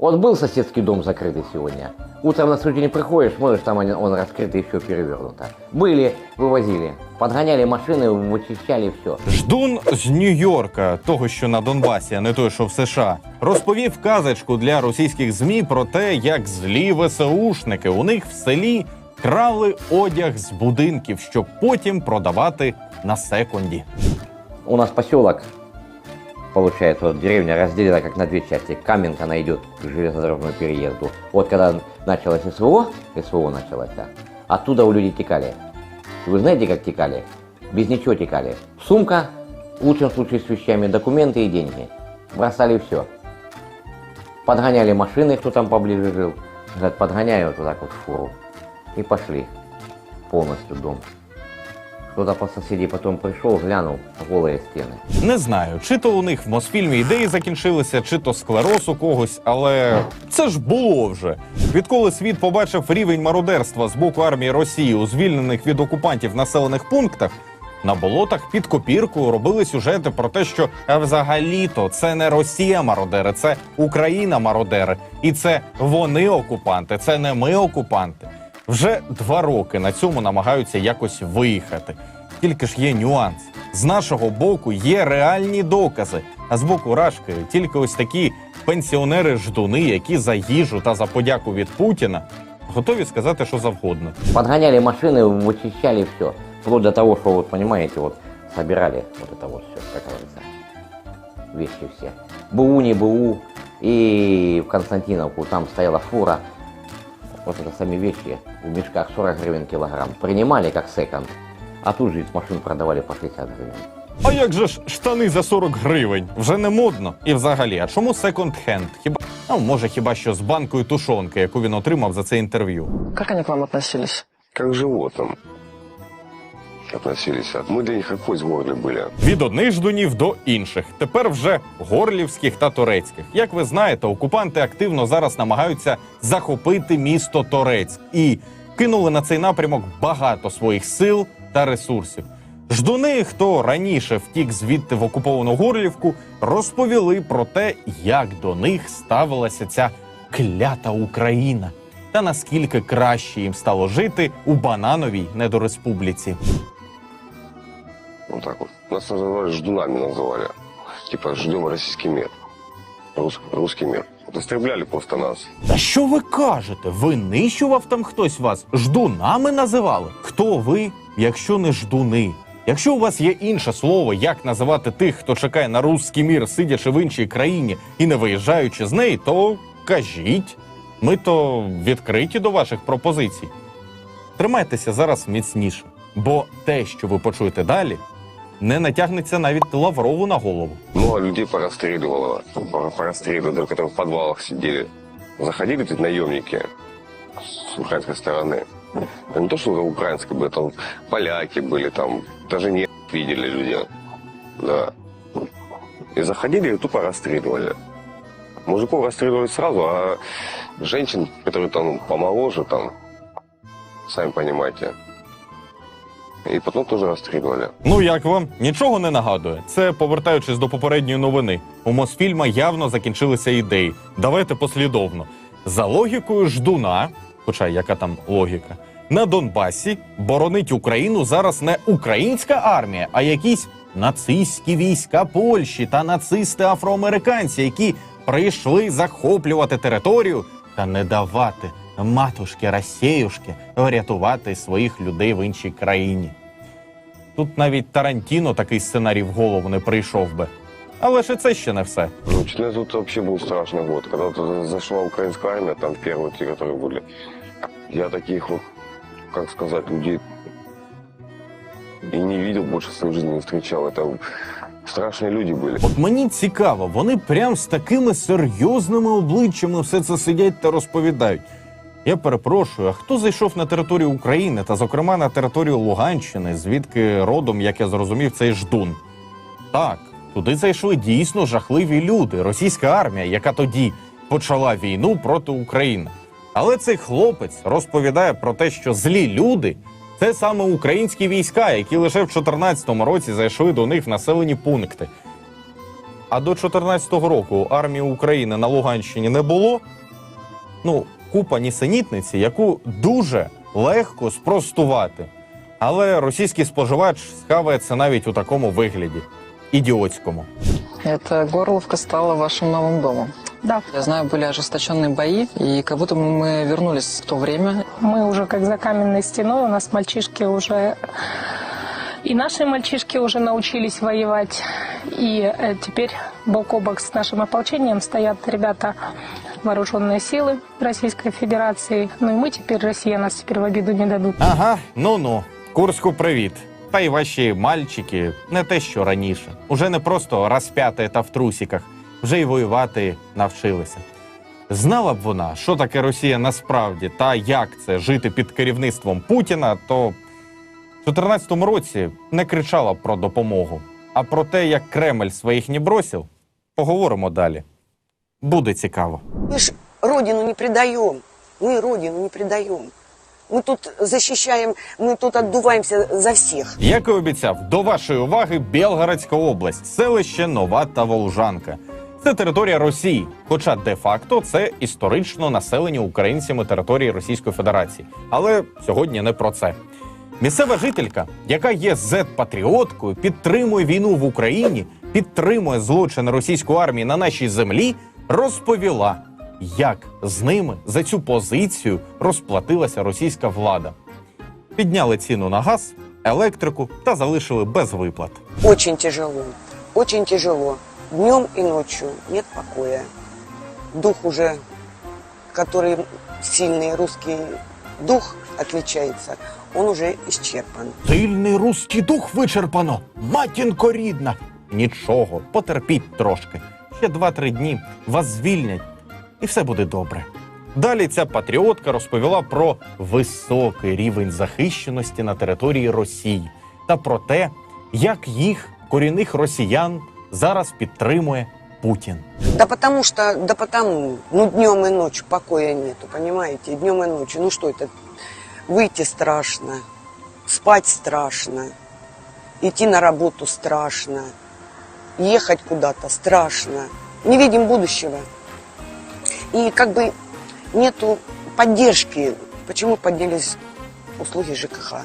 Вот был соседский дом закрытый сегодня. Утром на сутки не приходишь, смотришь, там он он раскрытый, все перевернуто. Были, вывозили. Подгоняли машины, вычищали все. Ждун з Нью-Йорка, того, що на Донбасі, а не той, що в США, розповів казочку для російських змі про те, як злі ВСУшники у них в селі крали одяг з будинків, щоб потім продавати на секунді. У нас поселок, получается, вот деревня разделена как на две части. Каменка, она идет к железнодорожному переезду. Вот когда началось СВО, СВО началось, да, оттуда у людей текали. Вы знаете, как текали? Без ничего текали. Сумка, в лучшем случае с вещами, документы и деньги. Бросали все. Подгоняли машины, кто там поближе жил. Говорят, подгоняю вот так вот в фуру. И пошли. Полностью дом. Кто-то по соседей потом пришел, глянул, голые стены. Не знаю, чи то у них в Мосфільмі ідеї закінчилися, чи то склероз у когось, але це ж було вже. Відколи світ побачив рівень мародерства з боку армії Росії у звільнених від окупантів населених пунктах. На болотах під копірку робили сюжети про те, що взагалі-то це не Росія мародери, це Україна мародери, і це вони окупанти, це не ми окупанти. Вже два роки на цьому намагаються якось виїхати. Тільки ж є нюанс. З нашого боку є реальні докази, а з боку Рашки тільки ось такі пенсіонери-ждуни, які за їжу та за подяку від Путіна готові сказати, що завгодно. Подгоняли машины, вычищали все. Вплоть до того, что, вот понимаете, вот собирали вот это вот все, как говорится, вещи все. БУ, не БУ. И в Константиновку там стояла фура. Вот это сами вещи в мешках 40 гривен килограмм. Принимали как секонд. А тут же из машин продавали по 60 гривен. А як же ж штани за 40 гривень? Вже не модно. І взагалі, а чому секонд-хенд? Хіба ну, може, хіба що з банкою тушонки, яку він отримав за це інтерв'ю? Як вони к вам относились? Як к животным относились. Мы для них кость в горле. Від одних ждунів до інших, тепер вже горлівських та турецьких. Як ви знаєте, окупанти активно зараз намагаються захопити місто Торецьк і кинули на цей напрямок багато своїх сил та ресурсів. Ждуни, хто раніше втік звідти в окуповану Горлівку, розповіли про те, як до них ставилася ця клята Україна, та наскільки краще їм стало жити у банановій недореспубліці. Вот так вот. Нас называли ждунами называли. Типа ждем российский мир. Рус- русский мир. Вот истребляли просто нас. Та що ви кажете? Винищував там хтось вас? Ждунами називали? Хто ви, якщо не ждуни? Якщо у вас є інше слово, як називати тих, хто чекає на русський мір, сидячи в іншій країні і не виїжджаючи з неї, то кажіть. Ми то відкриті до ваших пропозицій. Тримайтеся зараз міцніше, бо те, що ви почуєте далі, не натягнеться навіть Лаврову на голову. Много людей порастреливало. Пора- Порастреливали, которые в подвалах сидели. Заходили тут наемники с украинской стороны. Да Не то, что украинской были, там поляки были, там даже не видели люди. Да. И заходили и тупо расстреливали. Мужиков расстреливали сразу, а женщин, которые там помоложе, там, сами понимаете. И потом тоже расстреливали. Ну як вам нічого не нагадує? Це повертаючись до попередньої новини. У Мосфільма явно закінчилися ідеї. Давайте послідовно. За логікою ждуна, хоча яка там логіка, на Донбасі боронить Україну зараз не українська армія, а якісь нацистські війська Польщі та нацисти афроамериканці, які прийшли захоплювати територію та не давати матушки Росіюшки врятувати своїх людей в іншій країні. Тут навіть Тарантіно такий сценарій в голову не прийшов би. Але ж і це ще не все. Ну, 14 год вообще был страшный год. Когда вот зашла украинская армия, там первые те, которые были. Я таких вот, как сказать, людей и не видел больше в своей жизни, не встречал. Это страшные люди были. От мені цікаво, вони прям з такими серйозними обличчями все це сидять та розповідають. Я перепрошую, а хто зайшов на територію України та, зокрема, на територію Луганщини, звідки родом, як я зрозумів, цей ждун? Так, туди зайшли дійсно жахливі люди, російська армія, яка тоді почала війну проти України. Але цей хлопець розповідає про те, що злі люди це саме українські війська, які лише в 2014 році зайшли до них в населені пункти. а до 2014 року армії України на Луганщині не було. Ну, купа нісенітниці, яку дуже легко спростувати. Але російський споживач схаває це навіть у такому вигляді ідіотському. Это Горловка стала вашим новым домом. Да, Я знаю, были ожесточенные бои, и как будто бы мы вернулись в то время. мы уже как за каменной стеной, у нас мальчишки уже... И наши мальчишки уже научились воевать. И э, теперь бок о бок с нашим ополчением стоят ребята вооруженные силы Российской Федерации. Ну и мы теперь, Россия нас теперь в обиду не дадут. Ага, ну ну, Курську привіт. Та й ваші мальчики не те, що раніше. Уже не просто розп'яти та в трусіках, вже й воювати навчилися. Знала б вона, що таке Росія насправді та як це жити під керівництвом Путіна, то в 2014 році не кричала б про допомогу. А про те, як Кремль своїх не бросив, поговоримо далі. Буде цікаво. Мы ж родину не предаем. Мы родину не предаем. Мы тут защищаем, мы тут отдуваемся за всех. Як і обіцяв, до вашої уваги Білгородська область, селище Нова та Волжанка. Це територія Росії, хоча де-факто це історично населені українцями території Російської Федерації. Але сьогодні не про це. Місцева жителька, яка є зет-патріоткою, підтримує війну в Україні, підтримує злочини російської армії на нашій землі, розповіла, як з ними за цю позицію розплатилася російська влада. Підняли ціну на газ, електрику та залишили без виплат. Очень тяжело. Очень тяжело. Днем и ночью нет покоя. Дух уже, который сильный русский дух отличается, он уже исчерпан. Сильний руський дух вичерпано, матінко рідна. Нічого, потерпіть трошки. Ще два-три дні вас звільнять, і все буде добре. Далі ця патріотка розповіла про високий рівень захищеності на території Росії та про те, як їх корінних росіян зараз підтримує Путін. Да потому что, да потому, ну днем и ночью покоя нету, понимаете, днем и ночью. Ну что это, выйти страшно, спать страшно, идти на работу страшно, ехать куда-то страшно. Не видим будущего. И как бы нету поддержки. Почему поднялись услуги ЖКХ?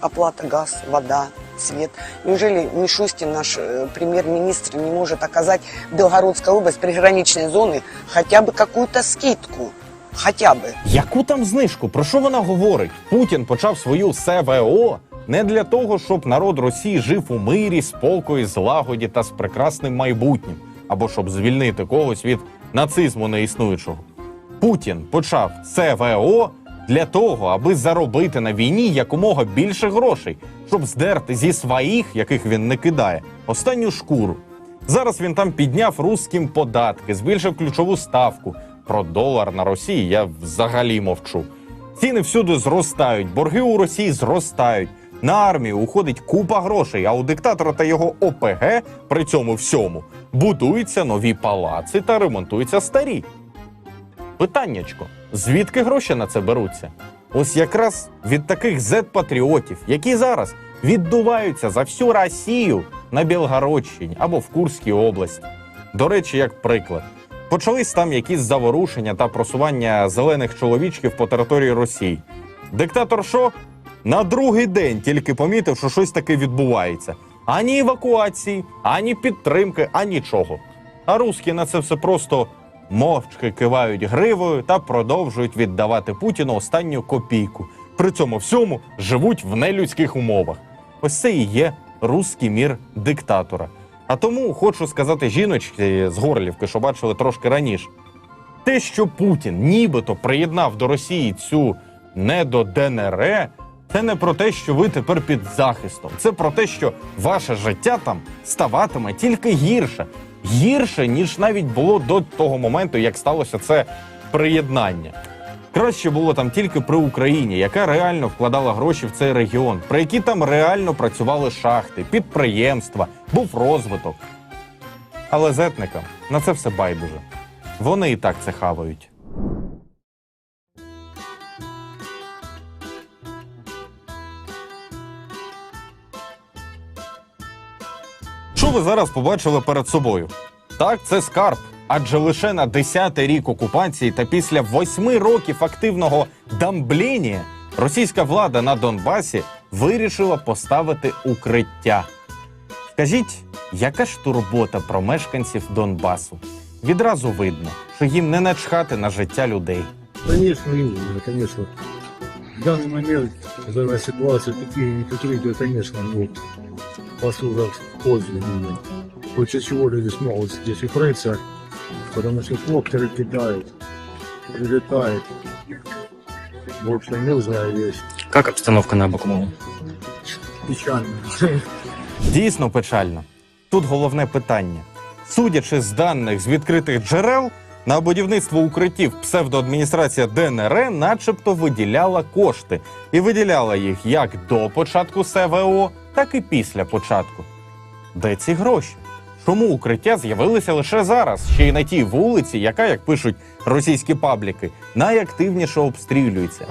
Оплата газ, вода, свет. Неужели Мишустин, наш э, премьер-министр, не может оказать Белгородской область приграничной зоны хотя бы какую-то скидку? Хотя бы. Яку там знижку? Про що вона говорить? Путін почав свою СВО не для того, щоб народ Росії жив у мирі, спокої, злагоді та з прекрасним майбутнім, або щоб звільнити когось від нацизму неіснуючого. Путін почав СВО для того, аби заробити на війні якомога більше грошей, щоб здерти зі своїх, яких він не кидає, останню шкуру. Зараз він там підняв русським податки, збільшив ключову ставку. Про долар на Росії я взагалі мовчу. Ціни всюди зростають, борги у Росії зростають. На армію уходить купа грошей, а у диктатора та його ОПГ при цьому всьому будуються нові палаци та ремонтуються старі. Питаннячко, звідки гроші на це беруться? Ось якраз від таких зет-патріотів, які зараз віддуваються за всю Росію на Білгородщині або в Курській області. До речі, як приклад, почались там якісь заворушення та просування зелених чоловічків по території Росії. Диктатор що? На другий день тільки помітив, що щось таке відбувається. Ані евакуації, ані підтримки, а нічого. А русські на це все просто мовчки кивають гривою та продовжують віддавати Путіну останню копійку. При цьому всьому живуть в нелюдських умовах. Ось це і є руський мір диктатора. А тому хочу сказати жіночці з Горлівки, що бачили трошки раніше. Те, що Путін нібито приєднав до Росії цю недо ДНР, це не про те, що ви тепер під захистом. Це про те, що ваше життя там ставатиме тільки гірше. Гірше, ніж навіть було до того моменту, як сталося це приєднання. Краще було там тільки при Україні, яка реально вкладала гроші в цей регіон, при які там реально працювали шахти, підприємства, був розвиток. Але зетникам на це все байдуже. Вони і так це хавають. Що ви зараз побачили перед собою? Так, це скарб. Адже лише на 10-й рік окупації та після восьми років активного дамбління російська влада на Донбасі вирішила поставити укриття. Скажіть, яка ж турбота про мешканців Донбасу? Відразу видно, що їм не начхати на життя людей. Конечно, нужно, конечно. В данный момент, когда ситуация такие некоторые, конечно, ну, послужат в пользу людям. Лучше чего люди смогут здесь укрыться, потому что коптеры кидают, прилетают. В общем, нужная вещь. Как обстановка на Бакумову? Печально. Дійсно печально. Тут головне питання. Судячи з даних з відкритих джерел, на будівництво укриттів псевдоадміністрація ДНР начебто виділяла кошти і виділяла їх як до початку СВО, так і після початку. Де ці гроші? Чому укриття з'явилися лише зараз, ще й на тій вулиці, яка, як пишуть російські пабліки, найактивніше обстрілюється?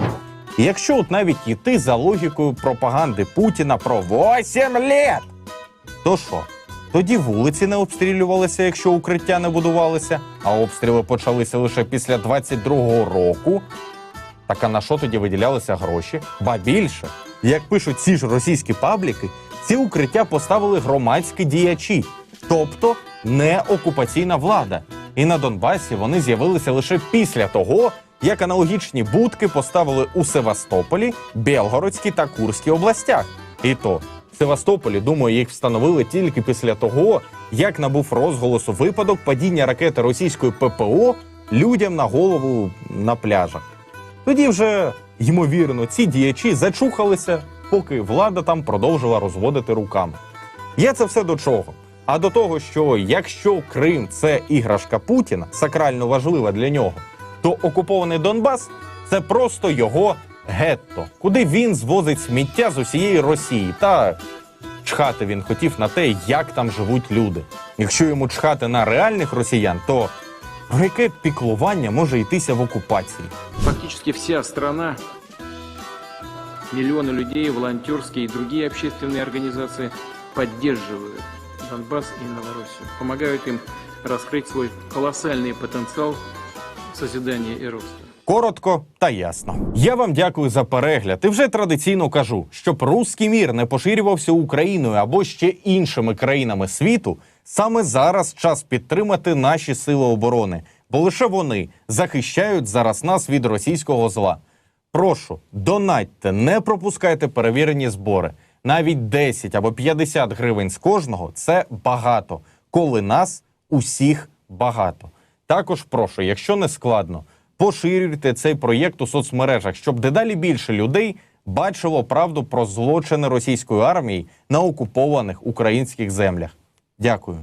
І якщо от навіть йти за логікою пропаганди Путіна про 8 літ, то що? Тоді вулиці не обстрілювалися, якщо укриття не будувалися, а обстріли почалися лише після 22-го року. Так а на що тоді виділялися гроші? Ба більше, як пишуть ці ж російські пабліки, ці укриття поставили громадські діячі, тобто не окупаційна влада. І на Донбасі вони з'явилися лише після того, як аналогічні будки поставили у Севастополі, Белгородській та Курській областях. І то Севастополі, думаю, їх встановили тільки після того, як набув розголосу випадок падіння ракети російської ППО людям на голову на пляжах. Тоді вже, ймовірно, ці діячі зачухалися, поки влада там продовжила розводити руками. Я це все до чого? А до того, що якщо Крим це іграшка Путіна, сакрально важлива для нього, то окупований Донбас це просто його гетто, куди він звозить сміття з усієї Росії. Та чхати він хотів на те, як там живуть люди. Якщо йому чхати на реальних росіян, то про яке піклування може йтися в окупації? Фактически вся страна, миллионы людей, волонтерские и другие общественные организации поддерживают Донбасс и Новороссию, помогают им раскрыть свой колоссальный потенциал созидания и роста. Коротко та ясно. Я вам дякую за перегляд. І вже традиційно кажу, щоб руський мір не поширювався Україною або ще іншими країнами світу. Саме зараз час підтримати наші сили оборони, бо лише вони захищають зараз нас від російського зла. Прошу, донатьте, не пропускайте перевірені збори. Навіть 10 або 50 гривень з кожного це багато, коли нас усіх багато. Також прошу, якщо не складно, поширюйте цей проєкт у соцмережах, щоб дедалі більше людей бачило правду про злочини російської армії на окупованих українських землях. Дякую.